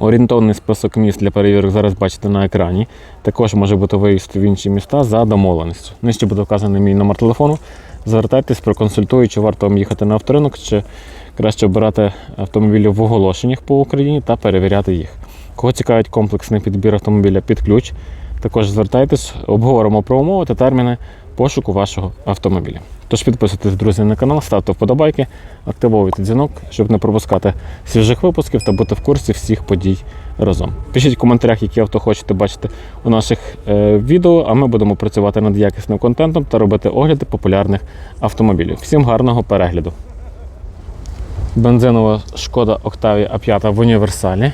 Орієнтовний список міст для перевірок зараз бачите на екрані. Також може бути виїзд в інші міста за домовленістю. Нижче буде вказаний мій номер телефону. Звертайтесь, проконсультую, чи варто вам їхати на авторинок, чи краще обирати автомобілі в оголошеннях по Україні та перевіряти їх. Кого цікавить комплексний підбір автомобіля під ключ, також звертайтесь, обговоримо про умови та терміни пошуку вашого автомобіля. Тож підписуйтесь, друзі, на канал, ставте вподобайки, активовуйте дзвінок, щоб не пропускати свіжих випусків та бути в курсі всіх подій разом. Пишіть в коментарях, які авто хочете бачити у наших е, відео, а ми будемо працювати над якісним контентом та робити огляди популярних автомобілів. Всім гарного перегляду! Бензинова шкода Octavia A5 в універсалі.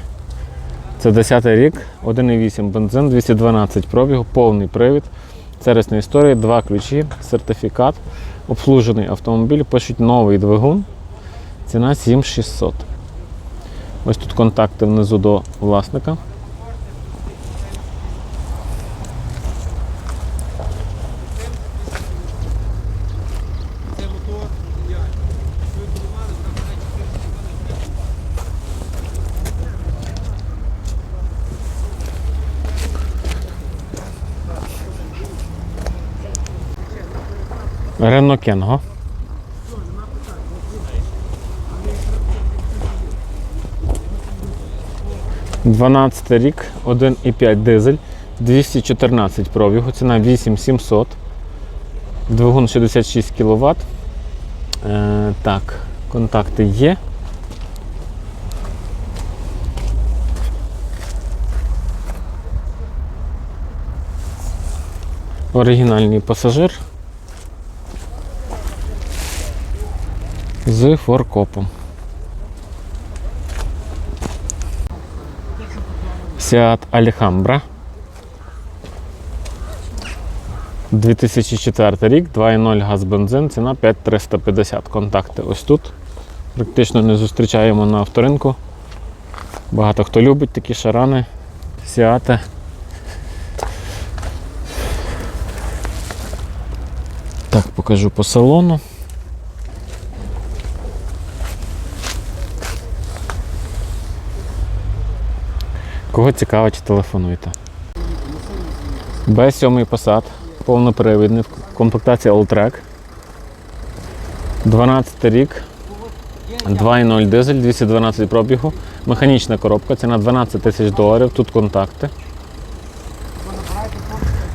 Це 10 рік, 1,8 бензин, 212 пробігу, повний привід. Сервісна історія, два ключі, сертифікат, обслужений автомобіль, пишуть новий двигун. Ціна 7600. Ось тут контакти внизу до власника. Рено Кенго. 12 рік, 1,5 дизель, 214 пробігу, ціна 8700. Двигун 66 кВт. Е, так, контакти є. Оригінальний пасажир з форкопом. Seat Alhambra. 2004 рік, 2.0 газ бензин, ціна 5350. Контакти ось тут. Практично не зустрічаємо на авторинку. Багато хто любить такі шарани, Сіати. Так, покажу по салону. Кого цікавить, телефонуйте. Б7 посад, повнопривідний, комплектація Alltrack. 12 рік, 2.0 дизель, 212 пробігу, механічна коробка, ціна 12 тисяч доларів, тут контакти.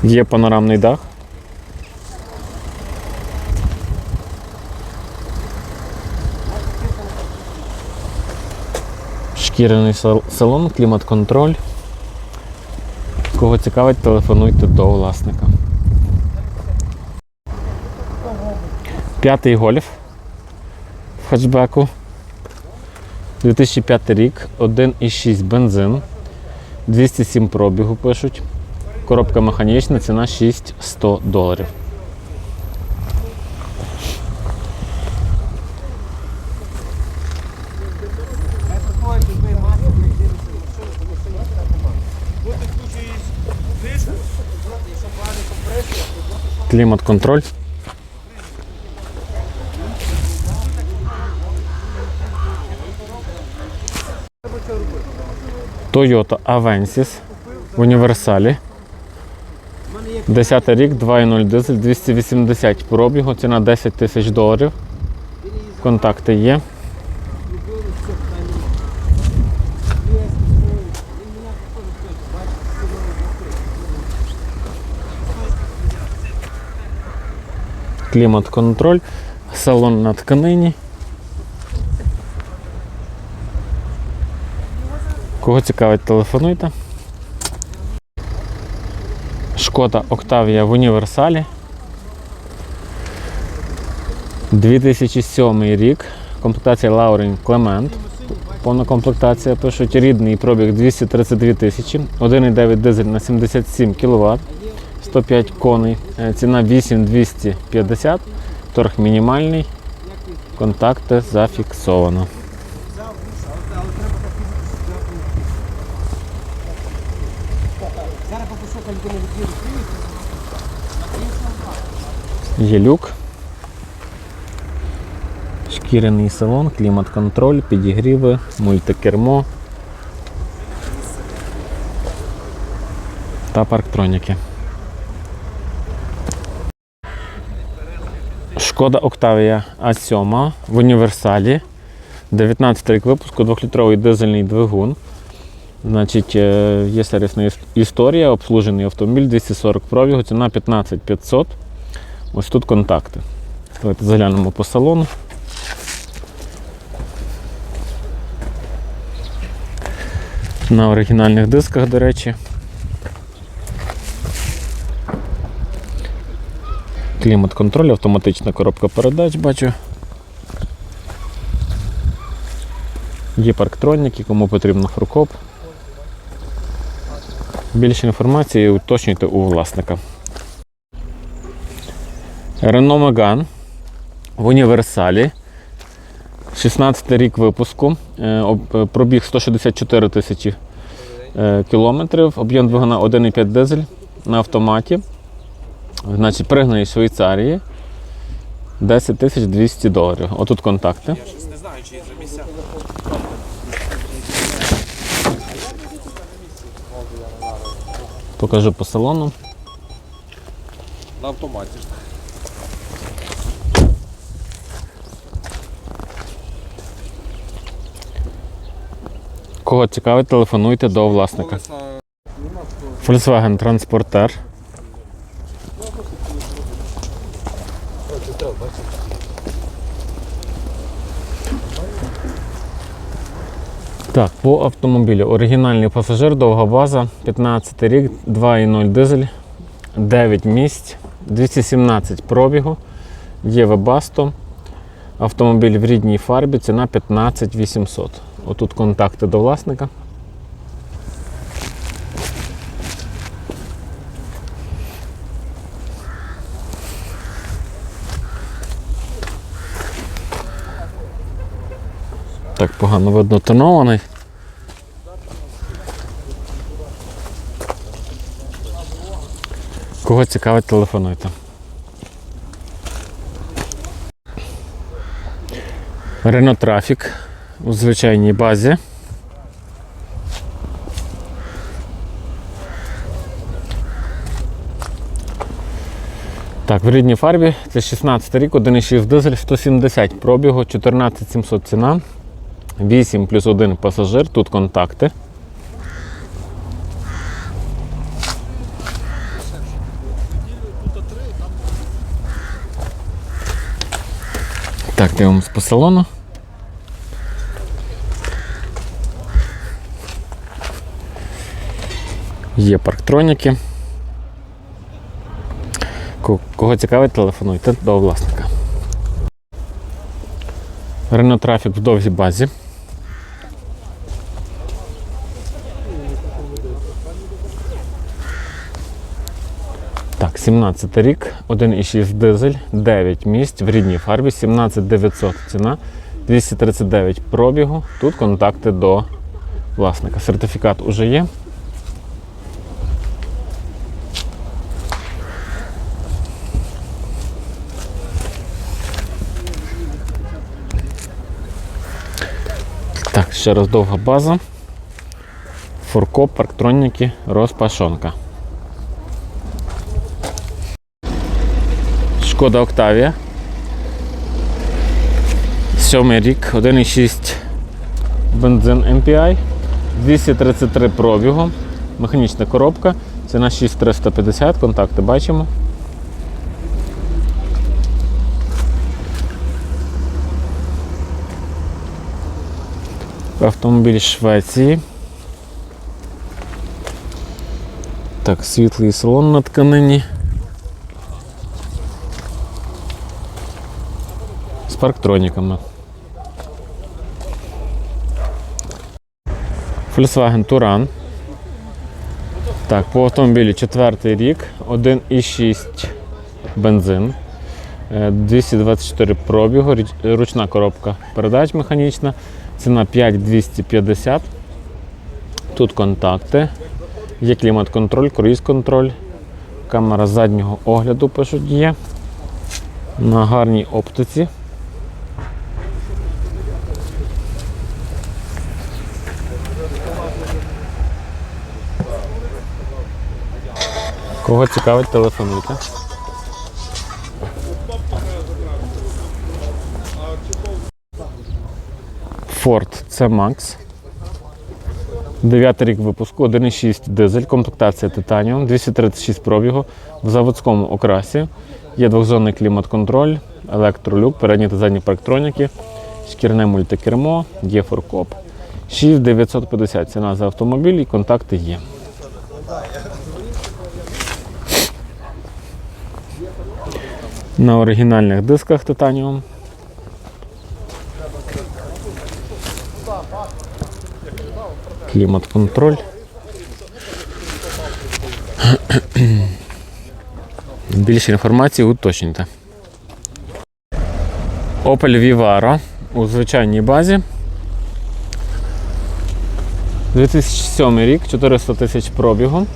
Є панорамний дах. Шкіряний салон, клімат-контроль. Кого цікавить, телефонуйте до власника. П'ятий гольф в хетчбеку. 2005 рік, 1,6 бензин. 207 пробігу пишуть. Коробка механічна, ціна 6100 доларів. Клімат-контроль. Toyota Avensis в універсалі. 10 рік, 2.0 дизель, 280 пробігу, ціна 10 тисяч доларів. Контакти є. Клімат-контроль, салон на тканині. Кого цікавить, телефонуйте. Шкода Октавія в універсалі. 2007 рік. Комплектація Laurent Clement. Повна комплектація пишуть рідний пробіг 232 тисячі, 1,9 дизель на 77 кВт. 105 коней. Е, Ціна 8250, торг мінімальний. Контакти зафіксовано. Є люк. Шкіряний салон, клімат-контроль, підігріви, мультикермо та парктроніки. Шкода Октавія А7 в універсалі. 19 рік випуску, 2-літровий дизельний двигун. Значить, е, є сервісна історія, обслужений автомобіль 240 пробігу, ціна 15 500. Ось тут контакти. Давайте заглянемо по салону. На оригінальних дисках, до речі. Клімат-контроль, автоматична коробка передач, бачу. Є парктроніки, кому потрібно фуркоп. Більше інформації уточнюйте у власника. Renault Megane в універсалі. 16 рік випуску. Е, е, Пробіг 164 тисячі е, кілометрів. Об'єм двигуна 1,5 дизель на автоматі. Значить, пригнаний з Швейцарії. 10 тисяч 200 доларів. Отут контакти. Я щось не знаю, чи є за місця. Покажу по салону. На автоматі. Кого цікавить, телефонуйте до власника. Volkswagen Transporter. Так, по автомобілю. Оригінальний пасажир, довга база, 15 рік, 2,0 дизель, 9 місць, 217 пробігу, є вебасто. Автомобіль в рідній фарбі, ціна 15 800. Отут контакти до власника. Так погано видно тонований. Кого цікавить, телефонуйте. Renault Traffic у звичайній базі. Так, в рідній фарбі це 16 рік, 1,6 дизель, 170 пробігу, 14700 ціна. 8 плюс 1 пасажир, тут контакти. Так, дивимось по салону. Є парктроніки. Кого цікавить, телефонуйте до власника. Рено трафік в довгій базі. 17 рік, 1,6 дизель, 9 місць в рідній фарбі, 17900 ціна, 239 пробігу. Тут контакти до власника. Сертифікат уже є. Так, ще раз довга база. Фуркоп, парктроніки, розпашонка. Шкода Октавія. Сьомий рік, 1,6 бензин MPI, 233 пробігу, механічна коробка, ціна 6350, контакти бачимо. Автомобіль Швеції. Так, світлий салон на тканині. З парктроніками. Volkswagen Touran. Так, по автомобілі четвертий рік, 1,6 бензин, е, 224 пробігу, ручна коробка передач механічна, ціна 5250. Тут контакти, є клімат-контроль, круїз-контроль, камера заднього огляду пишуть є. На гарній оптиці. Кого цікавить, телефонуйте. Ford C-Max. Дев'ятий рік випуску, 1,6 дизель, комплектація титаніум, 236 пробігу в заводському окрасі. Є двохзонний клімат-контроль, електролюк, передні та задні парктроніки, шкірне мультикермо, є форкоп. 6950 ціна за автомобіль і контакти є. На оригінальних дисках титаніум. Клімат-контроль. Більше інформації уточнюйте. Opel Vivaro у звичайній базі. 2007 рік, 400 тисяч пробігу.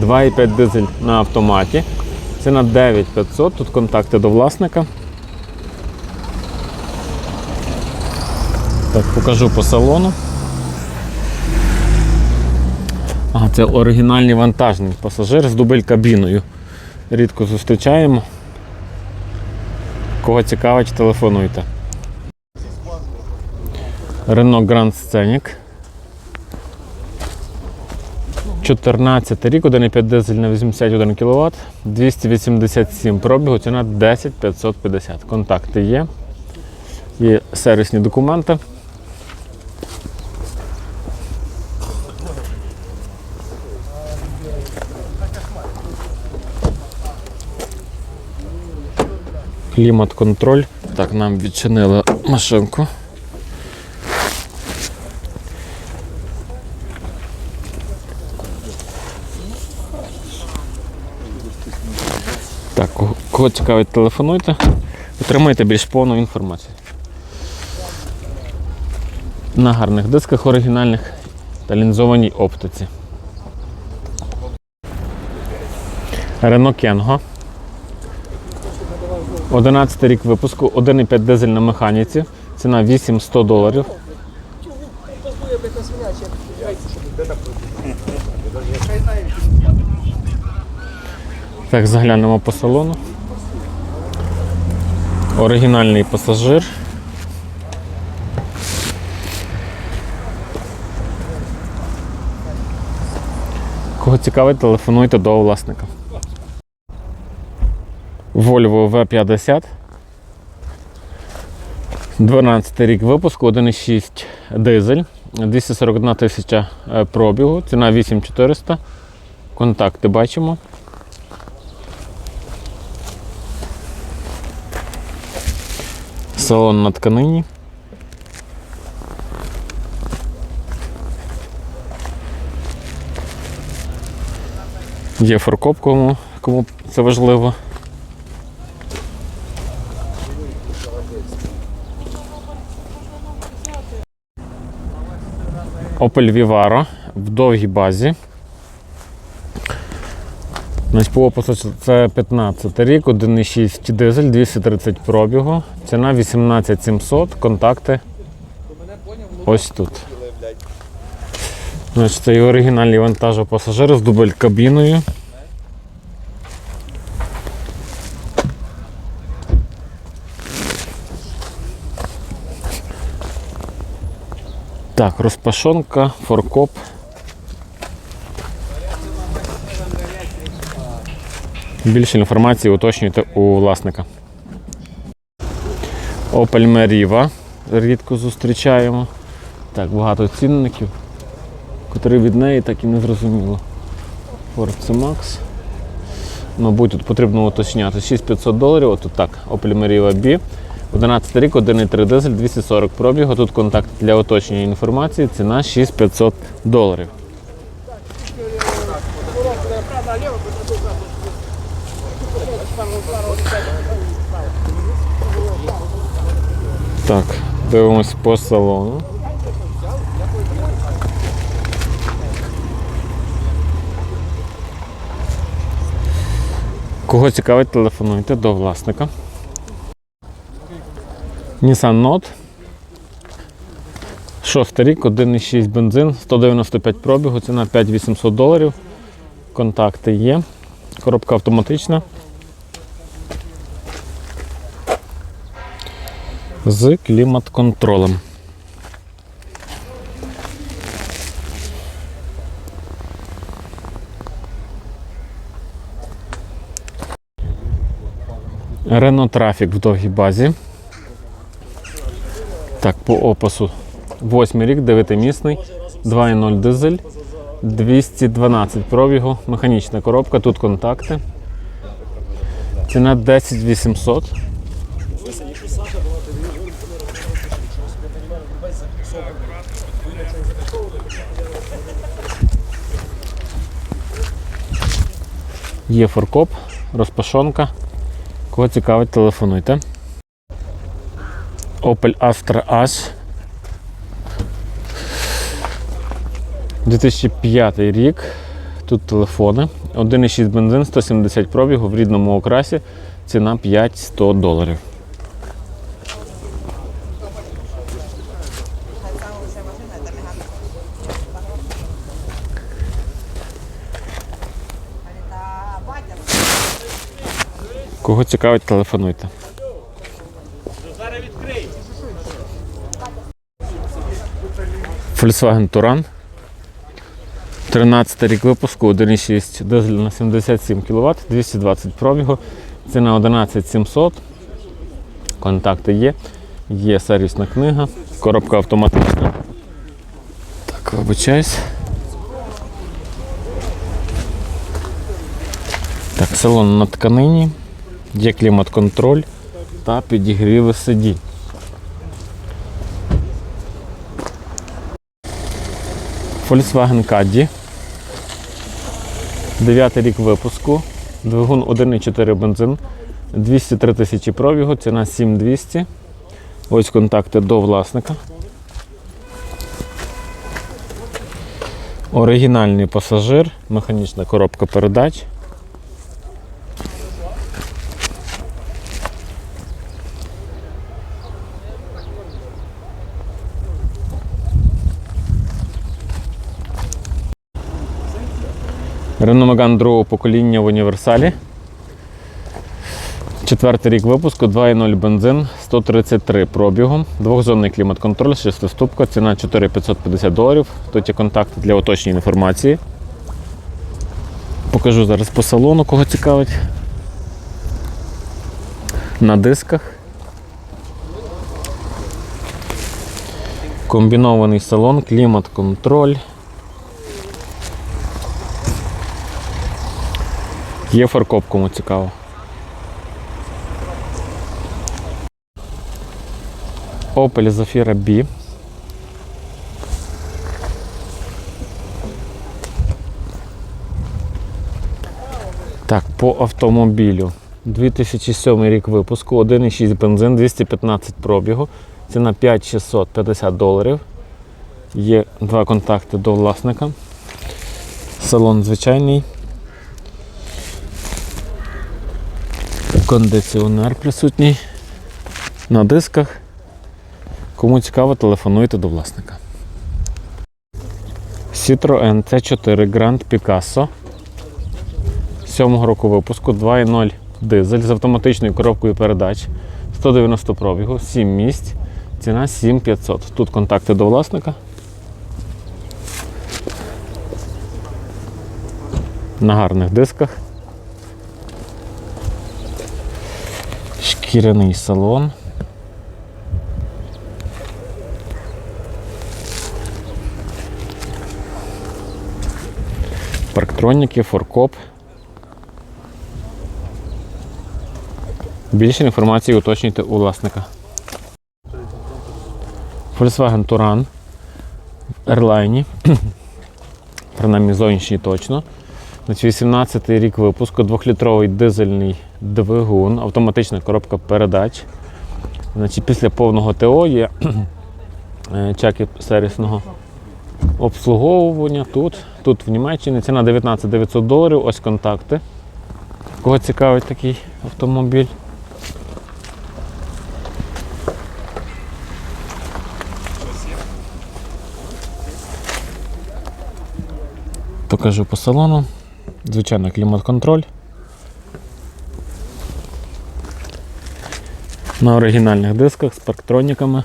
2,5 дизель на автоматі. Ціна 9500, тут контакти до власника. Так, покажу по салону. Ага, це оригінальний вантажний пасажир з дубель кабіною. Рідко зустрічаємо. Кого цікавить, телефонуйте. Renault Grand Scenic. 14 рік, 1,5 дизель на 81 кВт, 287 пробігу, ціна 10 550. Контакти є. Є сервісні документи. Клімат-контроль. Так, нам відчинили машинку. Так, кого- цікавить, телефонуйте, отримайте більш повну інформацію. На гарних дисках оригінальних та лінзованій оптиці. Renault Kengo. 11 рік випуску, 1,5 дизель на механіці. Ціна 800 доларів. Так, заглянемо по салону. Оригінальний пасажир. Кого цікавить, телефонуйте до власника. Volvo V50. 12 рік випуску, 1,6 дизель, 241 тисяча е, пробігу, ціна 8400. Контакти бачимо. Салон на тканині. Є форкоп, кому, кому це важливо. Opel Vivaro в довгій базі. Значить, по опису це 15 рік, 1,6 дизель, 230 пробігу. Ціна 18700, контакти ось тут. Значить, це і оригінальний вантажопасажир з дубль кабіною. Так, розпашонка, форкоп. Більше інформації уточнюйте у власника. Opel Meriva. Рідко зустрічаємо. Так, багато цінників, котрі від неї так і не зрозуміло. Ford C-Max. Мабуть, тут потрібно уточняти 6500 доларів. Отут так, Opel Meriva B. 11 рік, 1,3 дизель, 240 пробігу. Тут контакт для уточнення інформації. Ціна 6500 доларів. Так, дивимось по салону. Кого цікавить, телефонуйте до власника. Nissan Note. Шостий рік, 1,6 бензин, 195 пробігу, ціна 5800 доларів. Контакти є. Коробка автоматична. З клімат-контролем. Renault Traffic в довгій базі. Так, по опису. Восьмий рік, дев'ятимісний, 2.0 дизель, 212 пробігу, механічна коробка, тут контакти. Ціна 10 800. Є форкоп, розпашонка. Кого цікавить, телефонуйте. Opel Astra H. 2005 рік. Тут телефони. 1,6 бензин, 170 пробігу в рідному окрасі. Ціна 5-100 доларів. Кого цікавить, телефонуйте. Volkswagen Touran. 13 рік випуску, 1,6 дизель на 77 кВт, 220 пробігу. Ціна 11 700. Контакти є. Є сервісна книга, коробка автоматична. Так, вибачаюсь. Так, салон на тканині, є клімат-контроль та підігріви сидінь. Volkswagen Caddy. 9 рік випуску. Двигун 1,4 бензин. 203 тисячі пробігу, ціна 7200. Ось контакти до власника. Оригінальний пасажир, механічна коробка передач. Renault Megane другого покоління в універсалі. Четвертий рік випуску, 2.0 бензин, 133 пробігом, двохзонний клімат-контроль, шестиступка, ціна 4550 доларів. Тут є контакти для уточнення інформації. Покажу зараз по салону, кого цікавить. На дисках. Комбінований салон, клімат-контроль. Є фаркоп, кому цікаво. Opel Zafira B. Так, по автомобілю. 2007 рік випуску, 1,6 бензин, 215 пробігу. Ціна 5650 доларів. Є два контакти до власника. Салон звичайний. Кондиціонер присутній на дисках. Кому цікаво, телефонуйте до власника. Citroen C4 Grand Picasso 7 року випуску 2.0 дизель з автоматичною коробкою передач 190 пробігу, 7 місць, ціна 7500. Тут контакти до власника. На гарних дисках. Шкіряний салон. Парктроніки, форкоп. Більше інформації уточнюйте у власника. Volkswagen Touran в Airline. Принаймні зовнішній точно. Значить, 18 рік випуску, 2-літровий дизельний двигун, автоматична коробка передач. Значить, після повного ТО є е, чеки сервісного обслуговування тут, тут в Німеччині. Ціна 19 900 доларів, ось контакти. Кого цікавить такий автомобіль? Покажу по салону. Звичайно, клімат-контроль. На оригінальних дисках з парктроніками.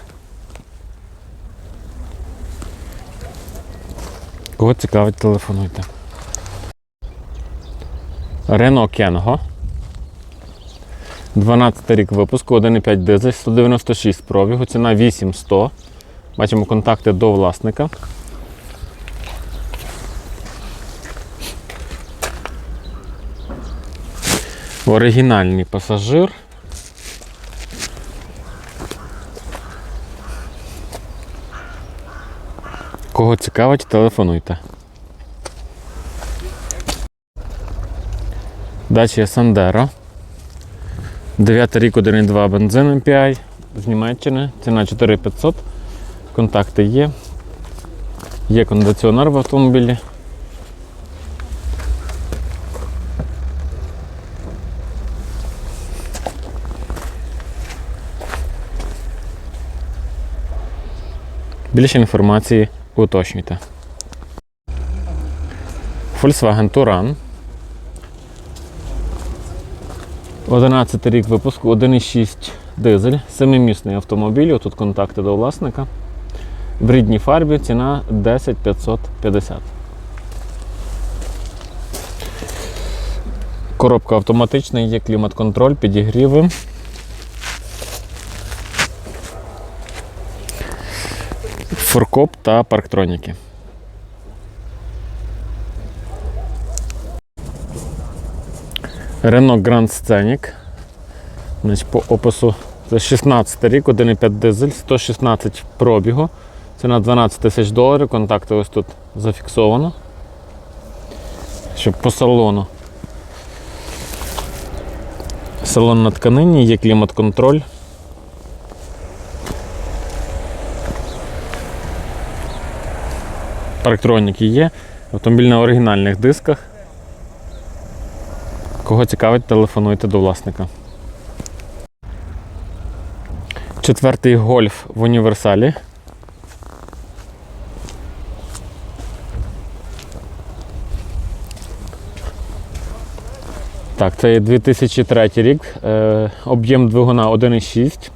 Кого цікавить, телефонуйте. Renault Kengo. 12 рік випуску, 1,5 дизель, 196 пробігу, ціна 8100. Бачимо контакти до власника. Оригінальний пасажир. Кого цікавить, телефонуйте. Дача Сандеро. 9 рік 1,2 бензин MPI з Німеччини. Ціна 4500. Контакти є. Є кондиціонер в автомобілі. Більше інформації уточнюйте. Volkswagen Touran. 11 рік випуску, 1,6 дизель, 7-місний автомобіль, тут контакти до власника. В рідній фарбі ціна 10 550. Коробка автоматична, є клімат-контроль, підігріви. Форкоп та парктроніки. Renault Grand Scenic. Значить, по опису це 16 рік, 1,5 дизель, 116 пробігу. Ціна 12 тисяч доларів. Контакти ось тут зафіксовано. Щоб по салону. Салон на тканині, є клімат-контроль. Парктроніки є. Автомобіль на оригінальних дисках. Кого цікавить, телефонуйте до власника. Четвертий гольф в універсалі. Так, це 2003 рік. Е, об'єм двигуна 1,6.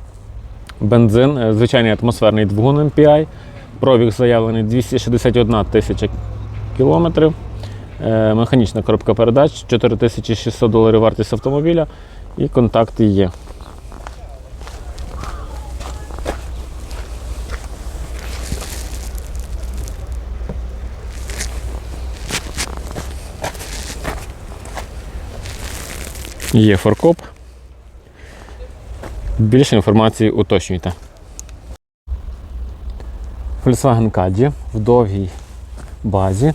Бензин, е, звичайний атмосферний двигун MPI. Пробіг заявлений 261 тисяча кілометрів. Е, Механічна коробка передач, 4600 доларів вартість автомобіля і контакти є. Є форкоп. Більше інформації уточнюйте. Volkswagen Caddy в довгій базі.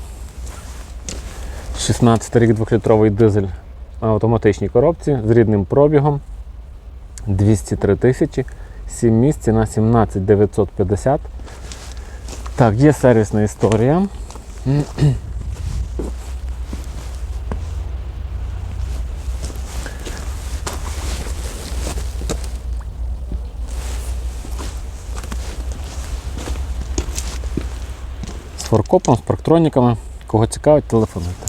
16 рік 2-літровий дизель на автоматичній коробці з рідним пробігом 203 тисячі, 7 місць на 17 950. Так, є сервісна історія. Форкопом, з парктроніками. Кого цікавить, телефонуйте.